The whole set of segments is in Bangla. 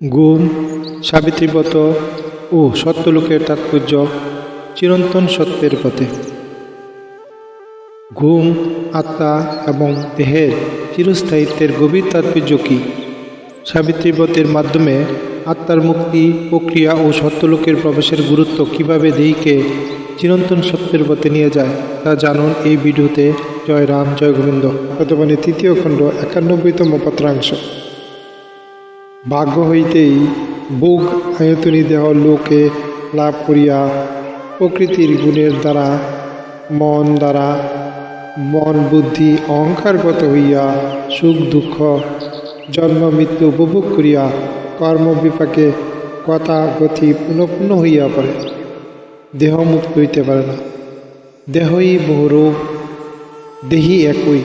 গুম সাবিত্রীব্রত ও সত্যলোকের তাৎপর্য চিরন্তন সত্যের পথে। ঘুম, আত্মা এবং দেহের চিরস্থায়িত্বের গভীর তাৎপর্য কী? সাবিত্রীব্রতের মাধ্যমে আত্মার মুক্তি, প্রক্রিয়া ও সত্যলোকের প্রবেশের গুরুত্ব কীভাবে দেহিকে চিরন্তন সত্যের পথে নিয়ে যায়, তা জানুন এই ভিডিওতে। জয় রাম, জয় গোবিন্দ। বর্তমানে তৃতীয় খণ্ড একানব্বইতম পত্রাংশ। ভাগ্য হইতেই বুক আয়তনী দেহ লোকে লাভ করিয়া প্রকৃতির গুণের দ্বারা, মন দ্বারা, মন বুদ্ধি অহংকারগত হইয়া সুখ দুঃখ, জন্ম মৃত্যু উপভোগ করিয়া কর্ম বিপাকে কথা গতি পুনঃ পুনঃ হইয়া পড়ে। দেহ মুক্ত হইতে পারে না। দেহই বহু বহুরূপ দেহি একই।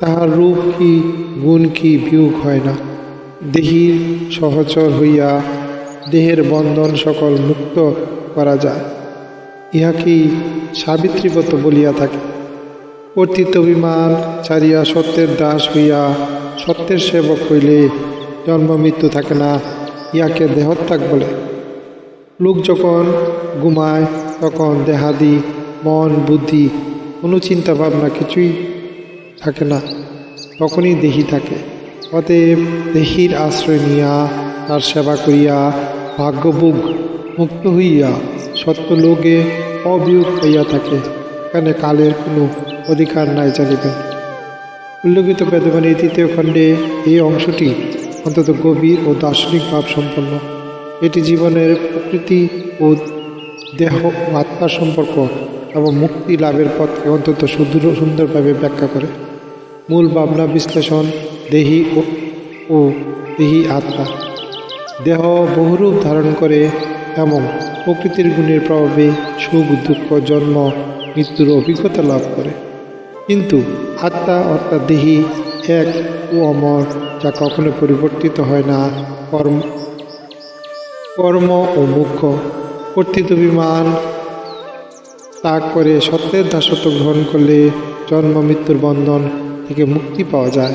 তাহার রূপ কি, গুণ কি বিয়োগ হয় না। দেহির সহচর হইয়া দেহের বন্ধন সকল মুক্ত করা যায়। ইহাকেই সাবিত্রীব্রত বলিয়া থাকে? কর্তৃত্ব অভিমান ছাড়িয়া সত্যের দাস হইয়া সত্যের সেবক হইলে জন্ম মৃত্যু থাকে না, ইহাকে দেহত্যাগ বলে। লোক যখন ঘুমায়, তখন দেহাদি, মন, বুদ্ধি কোনো চিন্তা ভাবনা কিছুই থাকে না, তখনই দেহি থাকে। অতএব দেহির আশ্রয় নিয়া তার সেবা করিয়া ভাগ্যভোগ মুক্ত হইয়া সত্যলোকে অবিয়োগ হইয়া থাকে এখানে কালের কোনো অধিকার নাই জানিবেন। উল্লেখিত বেদবাণীর তৃতীয় খণ্ডে এই অংশটি অন্তত গভীর ও দার্শনিক ভাব সম্পন্ন। এটি জীবনের প্রকৃতি ও দেহ আত্মার সম্পর্ক এবং মুক্তি লাভের পথকে অন্তত সুদূর সুন্দরভাবে ব্যাখ্যা করে। মূল ভাবনা বিশ্লেষণ দেহি ও দেহি আত্মা। দেহ বহুরূপ ধারণ করে এবং প্রকৃতির গুণের প্রভাবে সুখ, দুঃখ, জন্ম, মৃত্যুর অভিজ্ঞতা লাভ করে। কিন্তু আত্মা অর্থাৎ দেহি এক ও অমর, যা কখনো পরিবর্তিত হয় না। কর্ম কর্ম ও মুখ্য কর্তৃত্ব বিমান ত্যাগ করে সত্যের দাসত্ব গ্রহণ করলে জন্ম, মৃত্যুর বন্ধন থেকে মুক্তি পাওয়া যায়।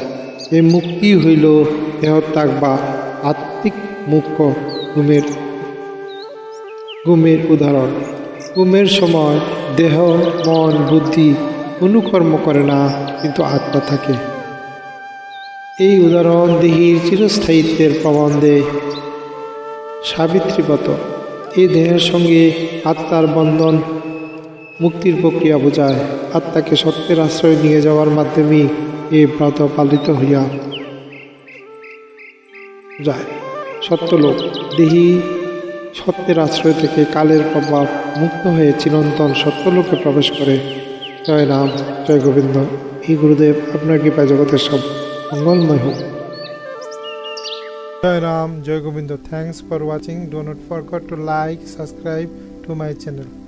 এই মুক্তি হইল দেহত্যাগ বা আত্মিক মুখ্য ঘুমের ঘুমের উদাহরণ। ঘুমের সময় দেহ, মন, বুদ্ধি কোনো কর্ম করে না, কিন্তু আত্মা থাকে। এই উদাহরণ দেহির চিরস্থায়িত্বের প্রবন্ধে দেয় সাবিত্রীব্রত। এই দেহের সঙ্গে আত্মার বন্ধন মুক্তির প্রক্রিয়া বোঝায়। আত্মাকে সত্যের আশ্রয় নিয়ে যাওয়ার মাধ্যমে এই ব্রত পালিত হইয়া যায়। সত্যলোক, দেহি সত্যের আশ্রয় থেকে কালের প্রভাব মুক্ত হয়ে চিরন্তন সত্যলোকে প্রবেশ করে। জয় রাম, জয় গোবিন্দ। এই গুরুদেব, আপনার কৃপায় জগতের সব মঙ্গলময় হোক। জয় রাম, জয় Gobinda. Thanks for watching do not forget to like subscribe to my channel